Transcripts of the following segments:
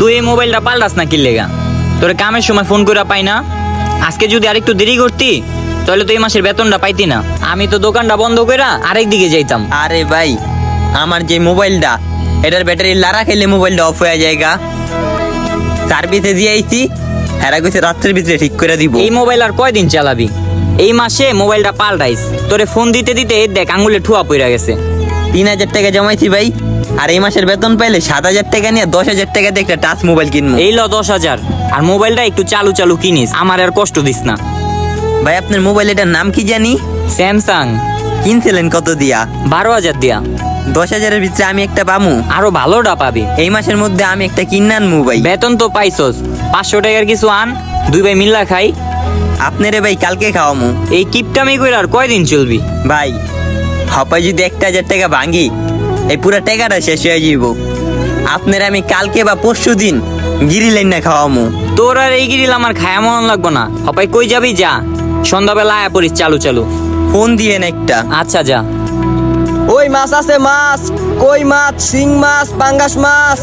তুই এই মোবাইলটা পাল্টাস না কিল্লেগা? তোর কামের সময় ফোন করে পাই না। আজকে যদি আরেকটু দেরি করতি তাহলে তো এই মাসের বেতনটা পাইতি না। আমি তো দোকানটা বন্ধ করে আরেক দিকে যাইতাম। আরে ভাই আমার যে মোবাইলটা এটার ব্যাটারি লারা খেলে মোবাইলটা অফ হয়ে যায় যায়গা সার্ভিসে দিয়ে আইছি হেরা কইছে রাত্রের ভিতরে ঠিক করে দিব। এই মোবাইল আর কয়দিন চালাবি? এই মাসে মোবাইলটা পাল্টাইস। তোরে ফোন দিতে দিতে দেখ আঙ্গুলে ঠুয়া পইরা গেছে। তিন হাজার টাকা জমাইছি ভাই। আর এই মাসের বেতন পাইলে সাত হাজার টাকা নিয়ে দশ হাজার টাকা দিয়ে একটা টাচ মোবাইল কিনবো। এই ল দশ হাজার। আর মোবাইলটা একটু চালু চালু কিনিস আমার আর কষ্ট দিস না। ভাই আপনার মোবাইল এটার নাম কি জানি? স্যামসাং। কিনছিলেন কত দিয়া? বারো হাজার দিয়া। দশ হাজারের ভিতরে আমি একটা পামু। আরও ভালোটা পাবি। এই মাসের মধ্যে আমি একটা কিনান মোবাইল বেতন তো পাইছস। পাঁচশো টাকার কিছু আন দুই ভাই মিল্লা খাই। আপনারে ভাই কালকে খাওয়ামু। এই কিপটামি করে আর কয়দিন চলবি? ভাই হপাই যদি একটা হাজার টাকা ভাঙি এই পুরো টাকাটা শেষ হয়ে যাইব। আপনার আমি কালকে বা পরশু দিন গিরি লাইন না খাওয়ামু। তোর আর এই গিরিল আমার খায়া মন লাগবো না। হপাই কই যাবি যা। সন্ধ্যাবেলা আয়া পড়িস চালু চালু। ফোন দিয়েন একটা। আচ্ছা যা। ওই মাছ আছে? মাছ। কই মাছ? শিং মাছ? পাঙ্গাস মাছ?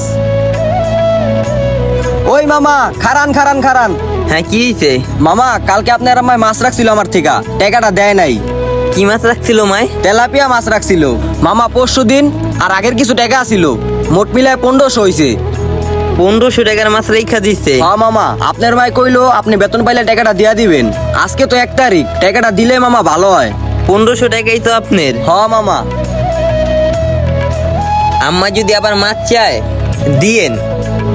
ওই মামা খারান খারান খারান। হ্যাঁ কি হয়েছে মামা কালকে আপনার আমায় মাছ রাখছিল আমার থেকে টাকাটা দেয় নাই। কি মাছ রাখছিল মায়? তেলাপিয়া মাছ রাখছিল। মামা পরশু দিন আর আগের কিছু টাকা ছিল মোট মিলায় পনেরোশো হয়েছে পনেরোশো টাকার মাছ রেখা দিচ্ছে হ্যাঁ মামা। আপনার ভাই কইলো আপনি বেতন পাইলে টাকাটা দিয়া দিবেন। আজকে তো এক তারিখ টাকাটা দিলে মামা ভালো হয়। পনেরোশো টাকাই তো আপনার। হ মামা। আম্মা যদি আবার মাছ চায় দিয়েন।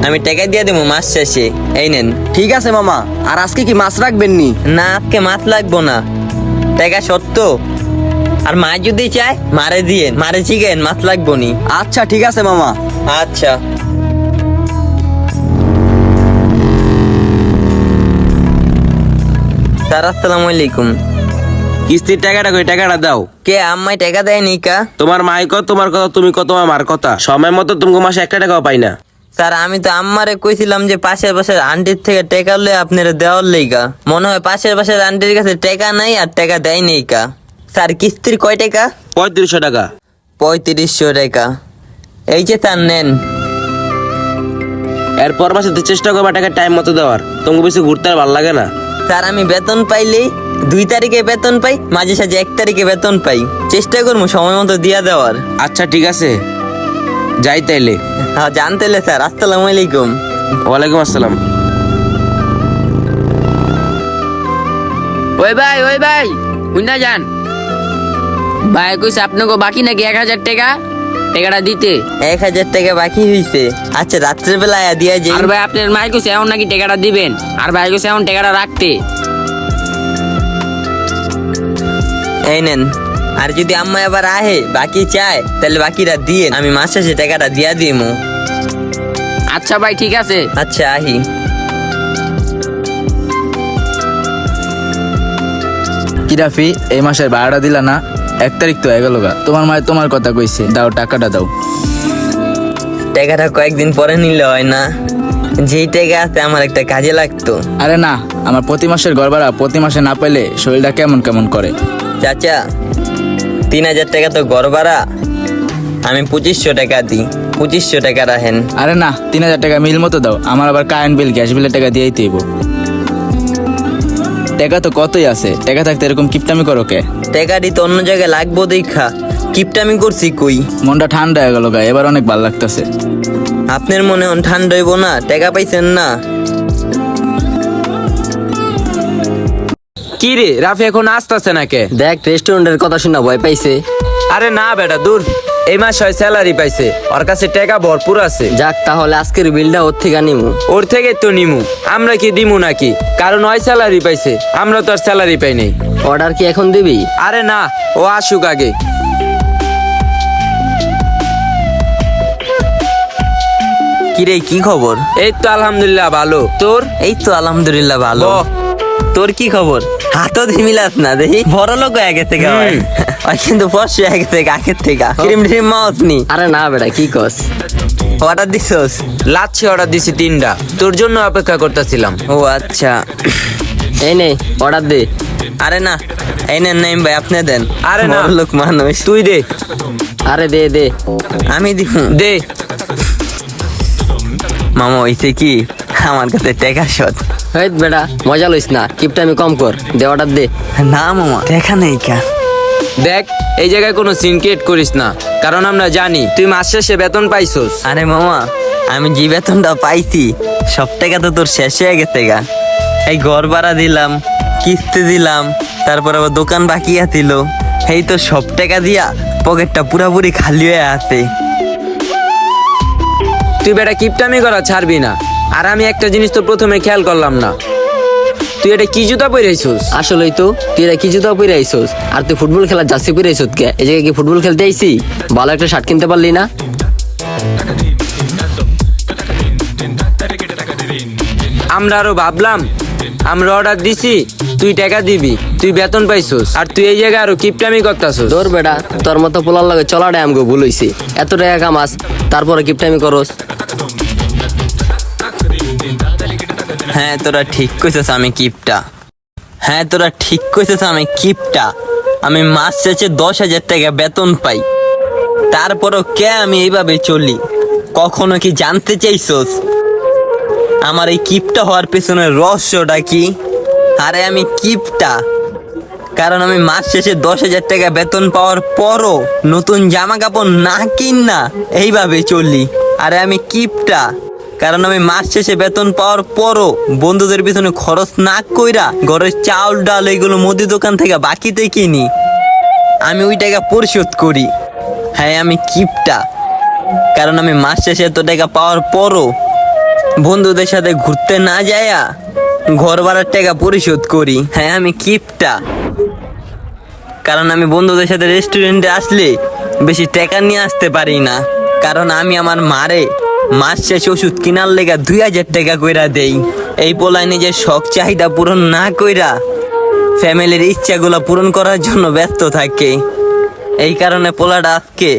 আমি টাকা দিয়ে দেবো মাছ শেষে। এই নেন। ঠিক আছে মামা। আর আজকে কি মাছ রাখবেন নি না আজকে মাছ লাগবো না। টাকা সত্য। আর মা যদি চায় মারে দিয়েন মারে চিকেন মাছ লাগবো নি। আচ্ছা ঠিক আছে মামা। আচ্ছা। স্যার আসসালামু আলাইকুম। কিস্তির টাকাটা কই? টাকাটা দাও। কে আম্মাই টাকা দেয়নি কা? তোমার মাই কত তোমার কথা তুমি কত আমার মার কথা। সময় মতো তুমি মাসে একটা টাকাও পাই না। স্যার আমি তো আম্মারে কইছিলাম যে পাশের পাশের আন্টির থেকে টাকা লয়ে আপনারা দেওয়ার লেগা। মনে হয় পাশের পাশের আন্টির কাছে টাকা নাই আর টাকা দেয় নেই কা। স্যার কিস্তির কয় টাকা? পঁয়ত্রিশশো টাকা। পঁয়ত্রিশশো টাকা। এই যে স্যার নেন। এরপর মাসে তো চেষ্টা করবা টাকা টাইম মতো দেওয়ার। তোমাকে বেশি ঘুরতে আর ভালো লাগে না। স্যার আমি বেতন পাইলেই দুই তারিখে বেতন পাই মাঝে সাঝে এক তারিখে বেতন পাই। চেষ্টা করব সময় মতো দিয়া দেওয়ার। আচ্ছা ঠিক আছে। যাই তাইলে। হ্যাঁ জানতেলে স্যার। আসসালামু আলাইকুম। ওয়ালাইকুম আসসালাম। ওই ভাই ওই ভাই শুননা যান? ভাই কইছে আপনাকে বাকি নাকি এক হাজার টাকা? টাকাটা দিতে। এক হাজার টাকা বাকি হইছে। আচ্ছা রাত্রের বেলা দিয়া যাই। আর ভাই আপনার মাই কইছে এখন নাকি টাকাটা দিবেন। আর ভাই কইছে এখন টাকাটা রাখতে। এই নেন। আর যদি আম্মা এবার আহে বাকি চায় তাহলে বাকিটা দিয়ে আমি মাস শেষে টাকাটা দিয়া দিমু। আচ্ছা ভাই ঠিক আছে। আচ্ছা আহি। কি রাফি এই মাসের ভাড়াটা দিলা না? এক তারিখ তো গেল গা। তোমার মায়ের তোমার কথা কইছে। দাও টাকাটা দাও। টাকাটা কয়েকদিন পরে নিলে হয় না। যেই টাকা আছে আমার একটা কাজে লাগতো। আরে না আমার প্রতি মাসের ঘর ভাড়া প্রতি মাসে না পেলে শরীরটা কেমন কেমন করে? চাচা তিন হাজার টাকা তো ঘর ভাড়া। আমি পঁচিশশো টাকা দিই। পঁচিশশো টাকা রাখেন। আরে না তিন হাজার টাকা মিল মতো দাও। আমার আবার কারেন্ট বিল গ্যাস বিলের টাকা দিয়েই দেবো টাকা তো কতই আছে? টেকা থাকতে এরকম কিপটামি করো কে? টাকাটি তো অন্য জায়গায় লাগবো দেখা। কিপটামি করছি কই? মনটা ঠান্ডা হয়ে গেল গা এবার অনেক ভালো লাগতেছে। আপনার মনে হন ঠান্ডা হইব না? টেকা পাইছেন না? কি রে রাফি এখন আসতেছে নাকে? দেখ রেস্টুরেন্টের কথা শুনে ভয় পাইছে। আরে না বেটা দূর। এই মাস হয় স্যালারি পাইছে। ওর কাছে টাকা ভরপুর আছে। যাক তাহলে আজকের বিলটা ওর থেকে নিমু। ওর থেকে তো নিমু। আমরা কি দিমু নাকি? কারণ ওই স্যালারি পাইছে। আমরা তো আর স্যালারি পাই নাই। অর্ডার কি এখন দিবি? আরে না ও আসুক আগে। কিরে কি খবর? এই তো আলহামদুলিল্লাহ ভালো। তোর? এই তো আলহামদুলিল্লাহ ভালো। তোর কি খবর? হাতও মিলাস না দেখি। বড় লোক আগে থেকে হয়। কিন্তু ফর্সি আগে থেকে আগের থেকে। ক্রিম ট্রিম মাউস নি। আরে না বেটা কি কস? অর্ডার দিছস? লাচ্ছি অর্ডার দিছি তিনটা। তোর জন্য অপেক্ষা করতেছিলাম। ও আচ্ছা। এই নে অর্ডার দে। আরে না এই নেন নেন ভাই আপনি দেন। আরে না। লোক মানুষ। তুই দে। আরে দে দে। আমি দিব। দে। মামা হইছে কি? আমার কাছে টাকা শট। হেই বেটা মজা লইস না কিপটা আমি কম কর দে অর্ডার দে। না মামা টাকা নেই কা। দেখ এই জায়গায় কোনো সিন ক্রিয়েট করিস না কারণ আমরা জানি তুই মাস শেষে বেতন পাইছস। আরে মামা আমি যে বেতনটা পাইছি সব টাকা তো তোর শেষ হয়ে গেছে গা। এই ঘর ভাড়া দিলাম কিস্তি দিলাম তারপর আবার দোকান বাকি আছিল। এই তো সব টাকা দিয়া পকেটটা পুরাপুরি খালি হয়ে আছে। তুই বেটা কিপটামি করা ছাড়বি না। আর আমি একটা জিনিস তো প্রথমে খেয়াল করলাম না। তুই এটা কি জুতা পরেছিস আসলেই তো তুই এরা কি জুতা পরে আইসোস? আর তুই ফুটবল খেলার জার্সি পরে আইসোস কে? এই জায়গায় কি ফুটবল খেলতে আইসি? ভালো একটা শার্ট কিনতে পারলি না? আমরা আরও ভাবলাম আমরা অর্ডার দিছি তুই টাকা দিবি তুই বেতন পাইছস আর তুই এই জায়গায় আরও কিপটামি করতাছস। তোর বেটা তোর মতো পোলার লাগে চলাটাই আমাকে ভুল হইছে। এত টাকা কামাস তারপরে কিপটামি করস। হ্যাঁ তোরা ঠিক কইছিস আমি কিপটা। হ্যাঁ তোরা ঠিক কইছিস আমি কিপটা। আমি মাস শেষে দশ হাজার টাকা বেতন পাই। তারপরও কে আমি এইভাবে চলি? কখনো কি জানতে চাইছস? আমার এই কিপটা হওয়ার পেছনের রহস্যটা কি? আরে, আমি কিপটা। কারণ আমি মাস শেষে দশ হাজার টাকা বেতন পাওয়ার পরও নতুন জামা কাপড় না কিন না এইভাবে চলি। আরে, আমি কিপটা। কারণ আমি মাস শেষে বেতন পাওয়ার পরও বন্ধুদের পিছনে খরচ না কইরা ঘরের চাউল, ডাল এগুলো মুদি দোকান থেকে বাকিতে কিনি। আমি ওই টাকা পরিশোধ করি। হ্যাঁ আমি কিপটা। কারণ আমি মাস শেষে এত টাকা পাওয়ার পরও বন্ধুদের সাথে ঘুরতে না যায়া ঘর ভাড়ার টাকা পরিশোধ করি। হ্যাঁ আমি কিপটা। কারণ আমি বন্ধুদের সাথে রেস্টুরেন্টে আসলে বেশি টাকা নিয়ে আসতে পারি না। কারণ আমি আমার মারে মাস শেষ ওষুধ কেনার লেগা দুই হাজার টাকা কইরা দেই। এই পোলায় নিজের শখ, চাহিদা পূরণ না কইরা ফ্যামিলির ইচ্ছাগুলো পূরণ করার জন্য ব্যস্ত থাকে। এই কারণে পোলাটা আজকে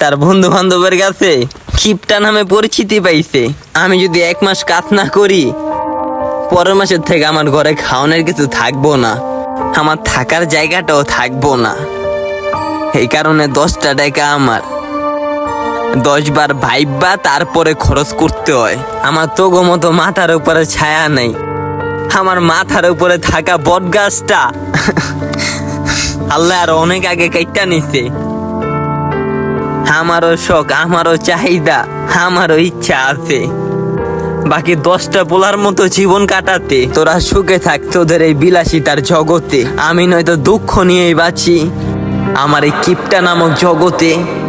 তার বন্ধু বান্ধবের কাছে কিপটা নামে পরিচিতি পাইছে। আমি যদি এক মাস কাজ না করি, পরের মাসের থেকে আমার ঘরে খাওয়ানোর কিছু থাকব না। আমার থাকার জায়গাটাও থাকব না। এই কারণে দশটা টাকা আমার। দশ বার ভাইবা তারপরে খরচ করতে হয়। আমার তো মতো মাথার উপরে ছায়া নেই। আমার মাথার উপরে থাকা বট গাছটা আল্লাহ আর অনেক আগে কাইটা নিছে। আমারও শখ, আমারও চাহিদা, আমারও ইচ্ছা আছে। বাকি দশটা পোলার মতো জীবন কাটাতে, তোরা সুখে থাক, তোদের এই বিলাসিতার জগতে। আমি নয়তো দুঃখ নিয়েই বাঁচি। আমার এই কিপটা নামক জগতে।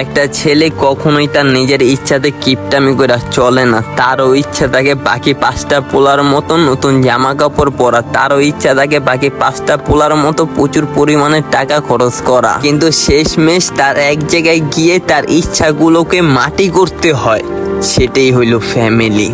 একটা ছেলে কখনোই তার নিজের ইচ্ছাতে কিপটামি করে চলে না। তারও ইচ্ছা থাকে বাকি পাঁচটা পোলার মতো নতুন জামা কাপড় পরা। তারও ইচ্ছা থাকে বাকি পাঁচটা পোলার মতো প্রচুর পরিমাণে টাকা খরচ করা। কিন্তু শেষমেশ তার এক জায়গায় গিয়ে তার ইচ্ছাগুলোকে মাটি করতে হয়। সেটাই হইল ফ্যামিলি